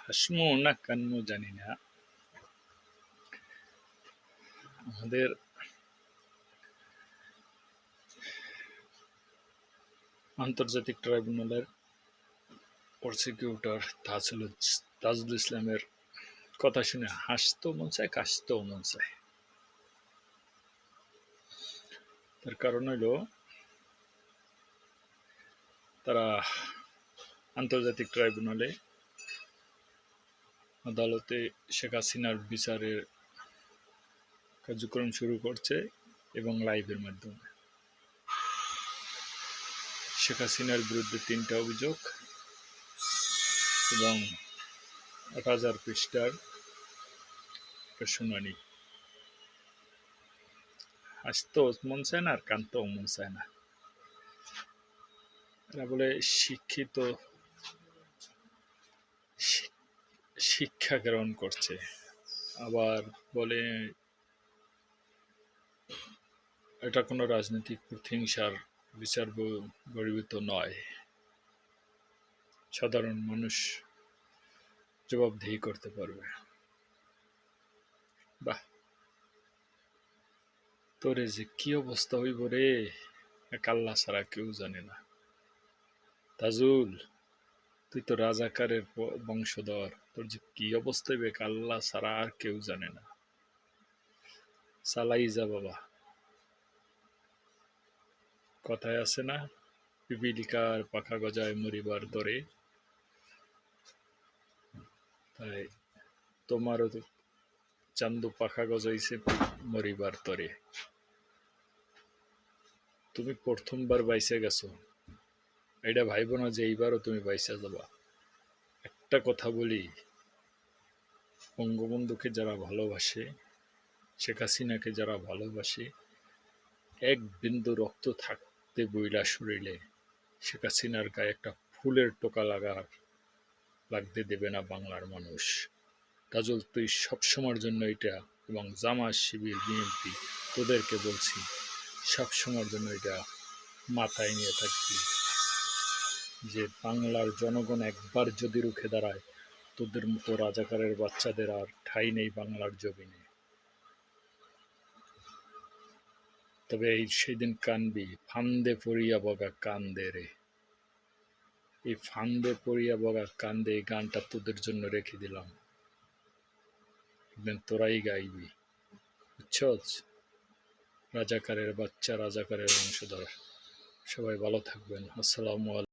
হাসমু না কান্নু জানি না। আমাদের আন্তর্জাতিক ট্রাইব্যুনালের প্রসিকিউটর তাজুল তাজুল ইসলামের কথা শুনে হাসতেও মন চায়, কাশতেও মন চায়। তার কারণ হইল, তারা আন্তর্জাতিক ট্রাইব্যুনালে আদালতে শেখ হাসিনার বিচারের কার্যক্রম শুরু করছে এবং লাইভের মাধ্যমে। শেখ হাসিনার বিরুদ্ধে তিনটা অভিযোগ এবং আট হাজার পৃষ্ঠার শুনানি। হাসতেও মন চায় না আর কানতেও মন চায় না এরা বলে, শিক্ষিত শিক্ষা গ্রহণ করছে। আবার বলে, এটা কোনো রাজনৈতিক প্রতিহিংসার বিচার বহির্ভূত নয়। সাধারণ মানুষ জবাবদিহি করতে পারবে। বাহ! তোরে যে কি অবস্থা হইব রে? এক আল্লাহ ছাড়া কেউ জানে না। তাজুল! তুই তো রাজাকারের বংশধর। তোর যে কি অবস্থা এক আল্লাহ ছাড়া আর কেউ জানে না। চালাই যা বাবা। কথায় আছে না, পিপিলিকার পাখা গজায় মরিবার দরে। তাই তোমারও চান্দু পাখা গজাইছে মরিবার তরে তুমি প্রথমবার বাইসে গেছো। এটা ভাইব না যে এইবারও তুমি বাইসে যাবা একটা কথা বলি, বঙ্গবন্ধুকে যারা ভালোবাসে, শেখ হাসিনাকে যারা ভালোবাসে, এক বিন্দু রক্ত থাকতে বইলা শরীরে শেখ হাসিনার গায়ে একটা ফুলের টোকা লাগার, লাগতে দেবে না বাংলার মানুষ। কাজল, তুই সবসময়ের জন্য এটা এবং জামা শিবির, বিএনপি, তোদেরকে বলছি, সবসময়ের জন্য এটা মাথায় নিয়ে থাকবি। যে বাংলার জনগণ একবার যদি রুখে দাঁড়ায়, তোদের মতো রাজাকারের বাচ্চাদের আর ঠাই নেই বাংলার জমিনে। তবে এই সেদিন কানবি, ফান্দে পড়িয়া বগা কান্দে রে। এই ফান্দে পড়িয়া বগা কান্দে এই গানটা তোদের জন্য রেখে দিলাম। তোরাই গাইবি, বুঝছস? রাজাকারের বাচ্চা, রাজাকারের বংশধর সবাই ভালো থাকবেন। আসসালামু আলাইকুম।